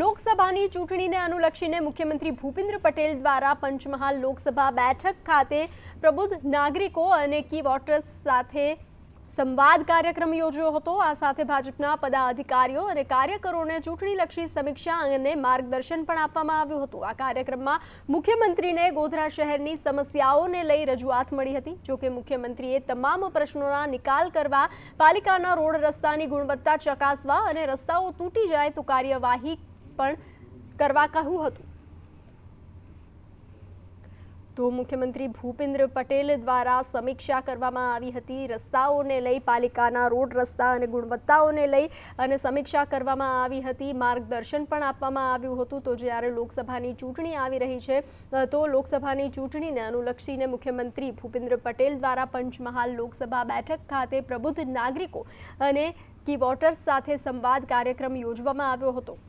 લોકસભાની ચૂંટણીને અનુલક્ષીને મુખ્યમંત્રી ભૂપેન્દ્ર પટેલ દ્વારા પંચમહાલ લોકસભા બેઠક ખાતે પ્રબુદ્ધ નાગરિકો અને કી વોટર્સ સાથે સંવાદ કાર્યક્રમ યોજ્યો હતો. આ સાથે ભાજપના પદાધિકારીઓ અને કાર્યકરોને ચૂંટણીલક્ષી સમીક્ષા અને માર્ગદર્શન પણ આપવામાં આવ્યું હતું. આ કાર્યક્રમમાં મુખ્યમંત્રીને ગોધરા શહેરની સમસ્યાઓને લઈ રજૂઆત મળી હતી. જોકે મુખ્યમંત્રીએ તમામ પ્રશ્નોના નિકાલ કરવા પાલિકાના રોડ રસ્તાની ગુણવત્તા ચકાસવા અને રસ્તાઓ તૂટી જાય તો કાર્યવાહી પણ કરવા કહ્યું હતું. તો મુખ્યમંત્રી ભૂપેન્દ્ર પટેલ દ્વારા સમીક્ષા કરવામાં આવી હતી. રસ્તાઓને લઈ, પાલિકાના રોડ રસ્તા અને ગુણવત્તાઓને લઈ અને સમીક્ષા કરવામાં આવી હતી. માર્ગદર્શન પણ આપવામાં આવ્યું હતું. તો જ્યારે લોકસભાની ચૂંટણી આવી રહી છે તો લોકસભાની ચૂંટણીને અનુલક્ષીને મુખ્યમંત્રી ભૂપેન્દ્ર પટેલ દ્વારા પંચમહાલ લોકસભા બેઠક ખાતે પ્રબુદ્ધ નાગરિકો અને કી વોટર્સ સાથે સંવાદ કાર્યક્રમ યોજવામાં આવ્યો હતો.